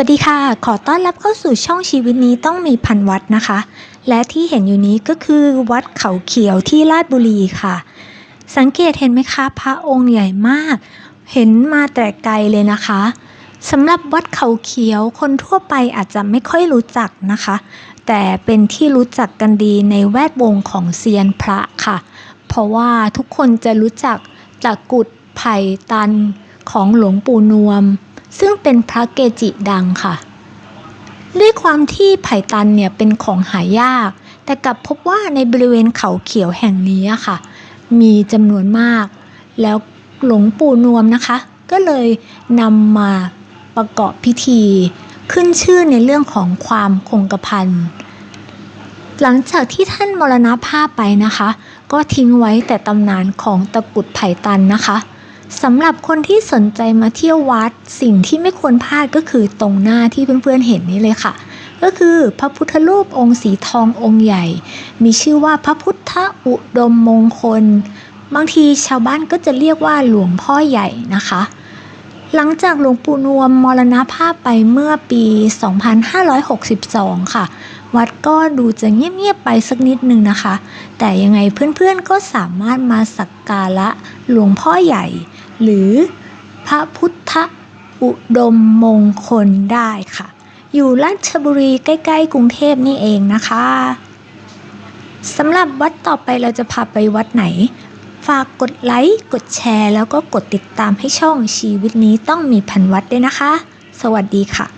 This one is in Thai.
วัสดีค่ะ ขอต้อนรับเข้าสู่ช่องชีวิตนี้ต้องมีพันวัดนะคะ และที่เห็นอยู่นี้ก็คือวัดเขาเขียวที่ราชบุรีค่ะ สังเกตเห็นไหมคะ พระองค์ใหญ่มาก เห็นมาแต่ไกลเลยนะคะสำหรับวัดเขาเขียวคนทั่วไปอาจจะไม่ค่อยรู้จักนะคะ แต่เป็นที่รู้จักกันดีในแวดวงของเซียนพระค่ะ เพราะว่าทุกคนจะรู้จักตะกรุดไผ่ตันของหลวงปู่นวม ซึ่งเป็นพระเกจิดังค่ะ ด้วยความที่ไผ่ตันเนี่ยเป็นของหายาก แต่กลับพบว่าในบริเวณเขาเขียวแห่งนี้ค่ะ มีจำนวนมาก แล้วหลวงปู่นวมนะคะ ก็เลยนำมาประกอบพิธี ขึ้นชื่อในเรื่องของความคงกระพันหลังจากที่ท่านมรณภาพไปนะคะ ก็ทิ้งไว้แต่ตำนานของตะกุดไผ่ตันนะคะ สำหรับคนที่สนใจมาเที่ยววัด สิ่งที่ไม่ควรพลาดก็คือตรงหน้าที่เพื่อนๆเห็นนี้เลยค่ะ ก็คือพระพุทธรูปองค์สีทององค์ใหญ่ มีชื่อว่าพระพุทธอุดมมงคล บางทีชาวบ้านก็จะเรียกว่าหลวงพ่อใหญ่นะคะ หลังจากหลวงปู่นวมมรณภาพไปเมื่อปี 2562 ค่ะ วัดก็ดูจะเงียบๆไปสักนิดนึงนะคะ แต่ยังไงเพื่อนๆก็สามารถมาสักการะหลวงพ่อใหญ่ หรือพระพุทธอุดมมงคลได้ค่ะ อยู่ราชบุรีใกล้ๆ กรุงเทพนี่เองนะคะสำหรับวัดต่อไปเราจะพาไปวัดไหน ฝากกดไลค์กดแชร์ แล้วก็กดติดตามให้ช่องชีวิตนี้ต้องมีพันวัดด้วยนะคะ สวัสดีค่ะ